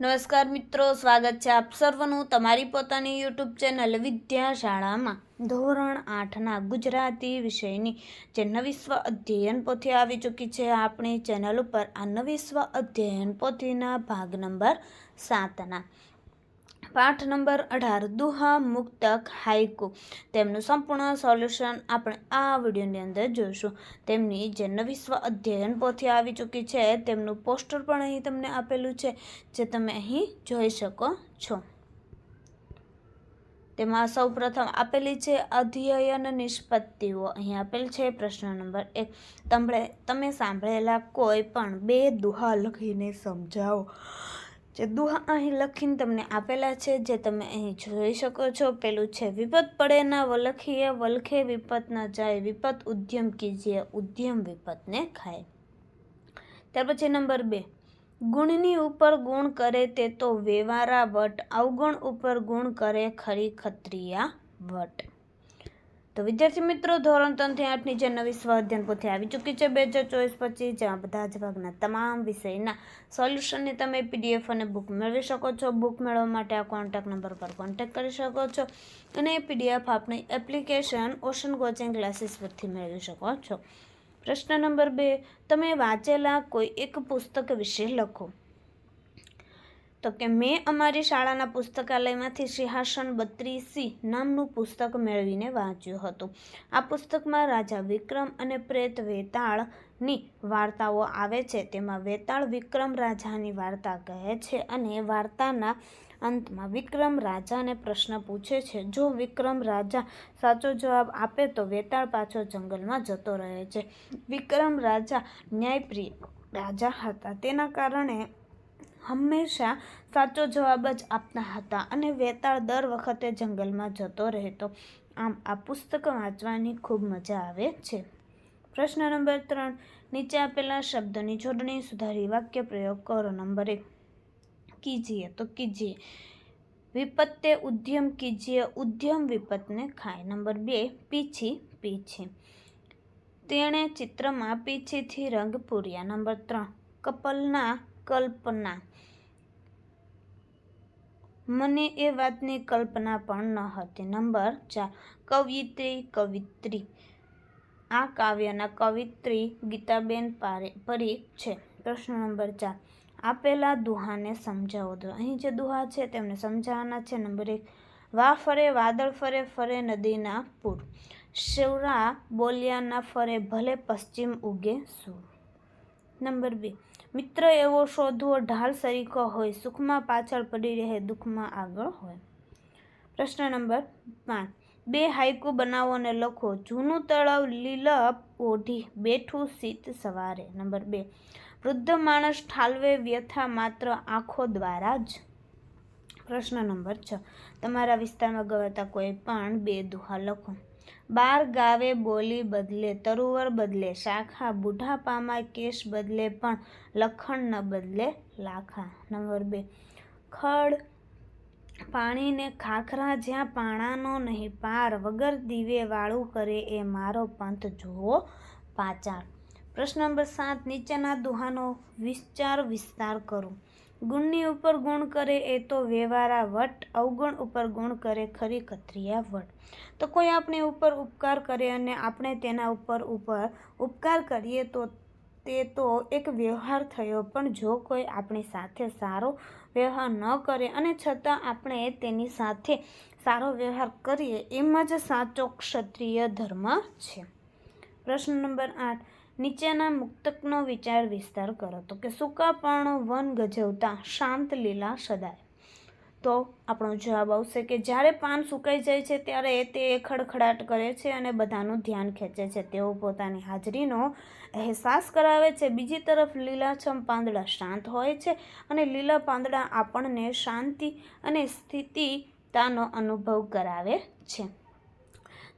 નમસ્કાર મિત્રો, સ્વાગત છે આપ સર્વનું તમારી પોતાની યુટ્યુબ ચેનલ વિદ્યાશાળામાં. ધોરણ આઠના ગુજરાતી વિષયની જે નવી સ્વ અધ્યયન પોથી આવી ચૂકી છે, આપણી ચેનલ ઉપર આ નવી સ્વ અધ્યયન પોથીના ભાગ નંબર સાતના. પાઠ નંબર અઢાર, દુહા મુક્તક હાઈકુ તેમનું સંપૂર્ણ સોલ્યુશન આપણે આ વિડીયોની અંદર જોઈશું. તેમની જે નવી સ્વ અધ્યયન પોથી આવી ચૂકી છે, તેમનું પોસ્ટર પણ અહીં તમને આપેલું છે, જે તમે અહીં જોઈ શકો છો. તેમાં સૌ પ્રથમ આપેલી છે અધ્યયન નિષ્પત્તિઓ. અહીં આપેલ છે પ્રશ્ન નંબર એક. તમે તમે સાંભળેલા કોઈ પણ બે દુહા લખીને સમજાવો. જે દુહા અહીં લખીને તમને આપેલા છે, જે તમે અહીં જોઈ શકો છો. પેલું છે, વિપત પડે ના વલખીએ, વલખે વિપત ન જાય. વિપત ઉદ્યમ કીજીએ, ઉદ્યમ વિપતને ખાય. ત્યાર પછી નંબર બે, ગુણની ઉપર ગુણ કરે તે તો વેવારા વટ. અવગુણ ઉપર ગુણ કરે ખરી ખત્રિયા વટ. તો વિદ્યાર્થી મિત્રો, ધોરણ ત્રણથી આઠની જે નવી સ્વાધ્યાન પોથી આવી ચૂકી છે. બે હજાર ચોવીસ પચીસ જેમાં બધા જ ભાગના તમામ વિષયના સોલ્યુશનની તમે પીડીએફ અને બુક મેળવી શકો છો. બુક મેળવવા માટે આ કોન્ટેક્ટ નંબર પર કોન્ટેક્ટ કરી શકો છો અને એ પીડીએફ આપણી એપ્લિકેશન ઓશન કોચિંગ ક્લાસીસ પરથી મેળવી શકો છો. પ્રશ્ન નંબર બે, તમે વાંચેલા કોઈ એક પુસ્તક વિશે લખો. તો કે મેં અમારી શાળાના પુસ્તકાલયમાંથી સિંહાસન બત્રીસી નામનું પુસ્તક મેળવીને વાંચ્યું હતું. આ પુસ્તકમાં રાજા વિક્રમ અને પ્રેત વેતાળની વાર્તાઓ આવે છે. તેમાં વેતાળ વિક્રમ રાજાની વાર્તા કહે છે અને વાર્તાના અંતમાં વિક્રમ રાજાને પ્રશ્ન પૂછે છે. જો વિક્રમ રાજા સાચો જવાબ આપે તો વેતાળ પાછો જંગલમાં જતો રહે છે. વિક્રમ રાજા ન્યાયપ્રિય રાજા હતા. તેના કારણે હંમેશા સાચો જવાબ જ આપતા હતા અને વેતાળ દર વખતે જંગલમાં જતો રહેતો. આમ આ પુસ્તક વાંચવાની ખૂબ મજા આવે છે. પ્રશ્ન નંબર ત્રણ, નીચે આપેલા શબ્દની જોડણી સુધારી વાક્ય પ્રયોગ કરો. નંબર એક, કીજીએ તો કીજીએ. વિપત્તે ઉદ્યમ કીજીએ, ઉદ્યમ વિપત્તને ખાય. નંબર બે, પીછી પીછી. તેણે ચિત્રમાં પીછીથી રંગ પૂર્યા. નંબર ત્રણ, કપલના કલ્પના. મને એ વાતની કલ્પના પણ ન હતી. નંબર ચાર, કવિત્રી કવિત્રી. આ કાવ્યના કવિત્રી ગીતાબેન પારે પરીખ છે. પ્રશ્ન નંબર ચાર આપેલા દુહાને સમજાવો દો અહીં જે દુહા છે તેમને સમજાવવાના છે. નંબર એક, વા ફરે, વાદળ ફરે ફરે નદીના પૂર. શિવરા બોલ્યાના ફરે, ભલે પશ્ચિમ ઉગે સૂર. નંબર બે. મિત્ર એવો શોધવો ઢાલ સરીખો હોય, સુખમાં પાછળ પડી રહે, દુઃખમાં આગળ હોય. પ્રશ્ન નંબર પાંચ. બે હાઈકુ બનાવો અને લખો, જૂનું તળાવ લીલપ ઓઢી, બેઠું શીત સવારે. નંબર બે. વૃદ્ધ માણસ ઠાલવે વ્યથા માત્ર આંખો દ્વારા જ? પ્રશ્ન નંબર છ. તમારા વિસ્તારમાં ગવાતા કોઈ પણ બે દુહા લખો. બાર ગાવે બોલી બદલે, તરુવર બદલે, શાખા બુઢાપામાં કેશ બદલે, પણ લખણ ન બદલે લાખા. નંબર બે, ખડ પાણીને ખાખરા જ્યાં પાણાનો નહીં, પાર વગર દીવે વાળું કરે એ મારો પંથ, જુઓ પાચાળ. પ્રશ્ન નંબર સાત, નીચેના દુહાનો વિચાર વિસ્તાર કરો. ગુણની ઉપર ગુણ કરે એ તો વ્યવહારા વટ, અવગુણ ઉપર ગુણ કરે ખરી કત્રિયા વટ. તો કોઈ આપણી ઉપર ઉપકાર કરે અને આપણે તેના ઉપર ઉપર ઉપકાર કરીએ તો તે તો એક વ્યવહાર થયો. પણ જો કોઈ આપણી સાથે સારો વ્યવહાર ન કરે અને છતાં આપણે તેની સાથે સારો વ્યવહાર કરીએ, એમ જ સાચો ક્ષત્રિય ધર્મ છે. પ્રશ્ન નંબર આઠ. નીચેના મુક્તકનો વિચાર વિસ્તાર કરો. તો કે સૂકાપર્ણ વન ગજવતા શાંત લીલા સદાય. તો આપણો જવાબ આવશે કે જ્યારે પાન સુકાઈ જાય છે ત્યારે તે ખડખડાટ કરે છે અને બધાનું ધ્યાન ખેંચે છે. તેઓ પોતાની હાજરીનો અહેસાસ કરાવે છે. બીજી તરફ લીલાછમ પાંદડા શાંત હોય છે અને લીલા પાંદડા આપણને શાંતિ અને સ્થિતિતાનો અનુભવ કરાવે છે.